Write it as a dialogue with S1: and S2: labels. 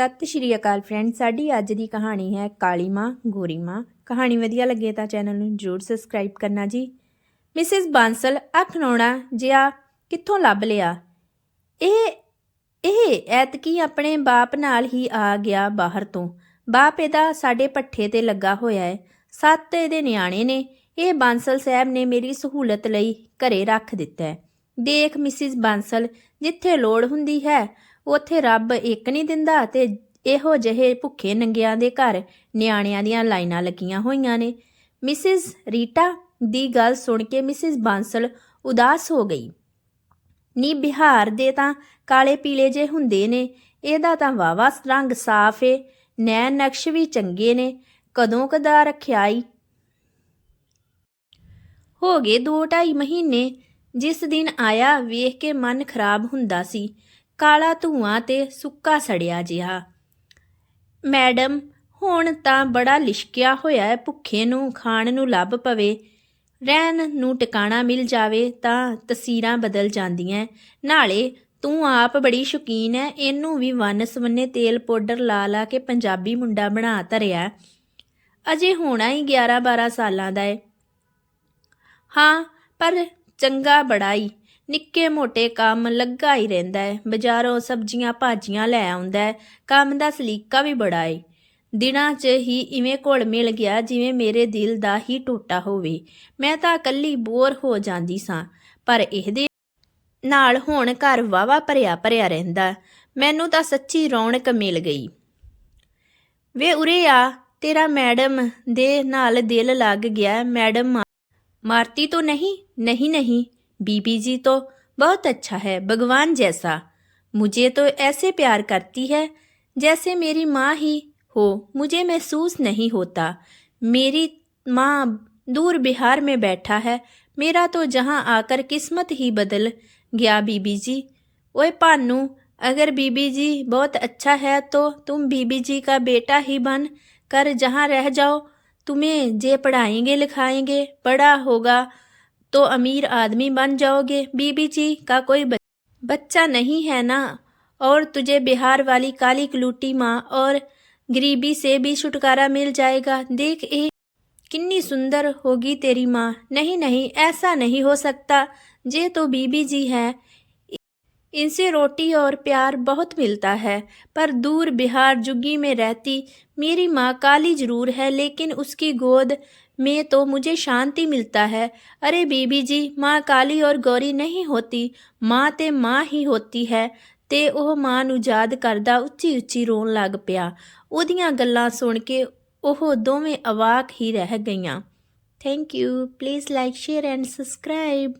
S1: ਸਤਿ ਸ਼੍ਰੀ ਅਕਾਲ ਫਰੈਂਡ ਸਾਡੀ ਅੱਜ ਦੀ ਕਹਾਣੀ ਹੈ ਕਾਲੀ ਮਾਂ, ਗੋਰੀ ਮਾਂ। ਕਹਾਣੀ ਵਧੀਆ ਲੱਗੇ ਤਾਂ ਚੈਨਲ ਨੂੰ ਜਰੂਰ ਸਬਸਕ੍ਰਾਈਬ ਕਰਨਾ ਜੀ। ਮਿਸਿਸ ਬਾਂਸਲ ਅਖਨੋਣਾ ਜਿਆ ਕਿੱਥੋਂ ਲੱਭ ਲਿਆ? ਇਹ ਇਹ ਐਤਕੀ ਆਪਣੇ ਬਾਪ ਨਾਲ ਹੀ ਆ ਗਿਆ ਬਾਹਰ ਤੋਂ। ਬਾਪ ਇਹਦਾ ਸਾਡੇ ਪੱਠੇ ਤੇ ਲੱਗਾ ਹੋਇਆ ਹੈ। ਸੱਤ ਇਹਦੇ ਨਿਆਣੇ ਨੇ। ਇਹ ਬਾਂਸਲ ਸਾਹਿਬ ਨੇ ਮੇਰੀ ਸਹੂਲਤ ਲਈ ਘਰੇ ਰੱਖ ਦਿੱਤਾ ਹੈ। ਦੇਖ ਮਿਸਿਸ ਬਾਂਸਲ, ਜਿੱਥੇ ਲੋੜ ਹੁੰਦੀ ਹੈ ਉੱਥੇ ਰੱਬ ਇੱਕ ਨਹੀਂ ਦਿੰਦਾ ਤੇ ਇਹੋ ਜਿਹੇ ਭੁੱਖੇ ਨੰਗਿਆਂ ਦੇ ਘਰ ਨਿਆਣਿਆਂ ਦੀਆਂ ਲਾਈਨਾਂ ਲੱਗੀਆਂ ਹੋਈਆਂ ਨੇ। ਮਿਸਿਸ ਰੀਟਾ ਦੀ ਗੱਲ ਸੁਣ ਕੇ ਮਿਸਿਸ ਬਾਂਸਲ ਉਦਾਸ ਹੋ ਗਈ। ਨੀ ਬਿਹਾਰ ਦੇ ਤਾਂ ਕਾਲੇ ਪੀਲੇ ਜੇ ਹੁੰਦੇ ਨੇ, ਇਹਦਾ ਤਾਂ ਵਾਵਾ ਰੰਗ ਸਾਫ਼ ਏ, ਨੈਣ ਨਕਸ਼ ਵੀ ਚੰਗੇ ਨੇ, ਕਦੋਂ ਕਦਾ ਰੱਖਿਆਈ। ਹੋ ਗਏ 2.5 ਮਹੀਨੇ, ਜਿਸ ਦਿਨ ਆਇਆ ਵੇਖ ਕੇ ਮਨ ਖਰਾਬ ਹੁੰਦਾ ਸੀ। ਕਾਲਾ ਧੂਆਂ ਤੇ ਸੁੱਕਾ ਸੜਿਆ ਜਿਹਾ। ਮੈਡਮ, ਹੁਣ ਤਾਂ ਬੜਾ ਲਿਸ਼ਕਿਆ ਹੋਇਆ ਹੈ, ਭੁੱਖੇ ਨੂੰ ਖਾਣ ਨੂੰ ਲੱਭ ਪਵੇ। ਰਹਿਣ ਨੂੰ ਟਿਕਾਣਾ ਮਿਲ ਜਾਵੇ ਤਾਂ ਤਸਵੀਰਾਂ ਬਦਲ ਜਾਂਦੀਆਂ ਨਾਲੇ ਤੂੰ ਆਪ ਬੜੀ ਸ਼ੌਕੀਨ ਹੈ, ਇਹਨੂੰ ਵੀ ਵੰਨ ਸਵੰਨੇ ਤੇਲ ਪਾਊਡਰ ਲਾ ਲਾ ਕੇ ਪੰਜਾਬੀ ਮੁੰਡਾ ਬਣਾ ਧਰਿਆ। ਅਜੇ ਹੋਣਾ ਹੀ 11 12 ਸਾਲਾਂ ਦਾ ਏ ਹਾਂ, ਪਰ ਚੰਗਾ ਬੜਾਈ ਨਿੱਕੇ-ਮੋਟੇ ਕੰਮ ਲੱਗਾ ਹੀ ਰਹਿੰਦਾ ਹੈ। ਬਾਜ਼ਾਰੋਂ ਸਬਜ਼ੀਆਂ, ਭਾਜੀਆਂ ਲੈ ਆਉਂਦਾ ਹੈ। ਕੰਮ ਦਾ ਸਲੀਕਾ ਵੀ ਬੜਾ ਏ। ਦਿਨਾਂ 'ਚ ਹੀ ਇਵੇਂ ਕੋਲ ਮਿਲ ਗਿਆ ਜਿਵੇਂ ਮੇਰੇ ਦਿਲ ਦਾ ਹੀ ਟੋਟਾ ਹੋਵੇ। ਮੈਂ ਤਾਂ ਇਕੱਲੀ ਬੋਰ ਹੋ ਜਾਂਦੀ ਸਾਂ, ਪਰ ਇਹਦੇ ਨਾਲ ਹੁਣ ਘਰ ਵਾਵਾ ਭਰਿਆ ਭਰਿਆ ਰਹਿੰਦਾ। ਮੈਨੂੰ ਤਾਂ ਸੱਚੀ ਰੌਣਕ ਮਿਲ ਗਈ। ਵੇ ਉਰੇ ਆ, ਤੇਰਾ ਮੈਡਮ ਦੇ ਨਾਲ ਦਿਲ ਲੱਗ ਗਿਆ। ਮੈਡਮ, ਮਾਰਤੀ ਤੋਂ ਨਹੀਂ? ਨਹੀਂ ਨਹੀਂ। बीबी जी तो बहुत अच्छा है, भगवान जैसा। मुझे तो ऐसे प्यार करती है जैसे मेरी माँ ही हो, मुझे महसूस नहीं होता। मेरी माँ दूर बिहार में बैठा है, मेरा तो जहाँ आकर किस्मत ही बदल गया बीबी जी। ओए पानू, अगर बीबी जी बहुत अच्छा है तो तुम बीबी जी का बेटा ही बन कर जहाँ रह जाओ, तुम्हें जे पढ़ाएँगे लिखाएँगे, पढ़ा होगा। तो अमीर आदमी बन जाओगे, बीबी जी, का कोई बच्चा नहीं है ना? और तुझे बिहार वाली काली कलूटी माँ और गरीबी से भी छुटकारा मिल जाएगा। देख ए कितनी सुंदर होगी तेरी माँ। नहीं नहीं, ऐसा नहीं हो सकता। जे तो बीबी जी है इनसे रोटी और प्यार बहुत मिलता है पर दूर बिहार जुग्गी में रहती मेरी माँ काली जरूर है लेकिन उसकी गोद में तो मुझे शांति मिलता है अरे बीबी जी माँ काली और गौरी नहीं होती ਮਾਂ ਤੇ ਮਾਂ ਹੀ ਹੋਤੀ ਹੈ ਤੇ ਉਹ ਮਾਂ ਨੂੰ ਯਾਦ ਕਰਦਾ ਉੱਚੀ ਉੱਚੀ ਰੋਣ ਲੱਗ ਪਿਆ ਉਹਦੀਆਂ ਗੱਲਾਂ ਸੁਣ ਕੇ ਉਹ ਦੋਵੇਂ ਅਵਾਕ ਹੀ ਰਹਿ ਗਈਆਂ thank you please like share and subscribe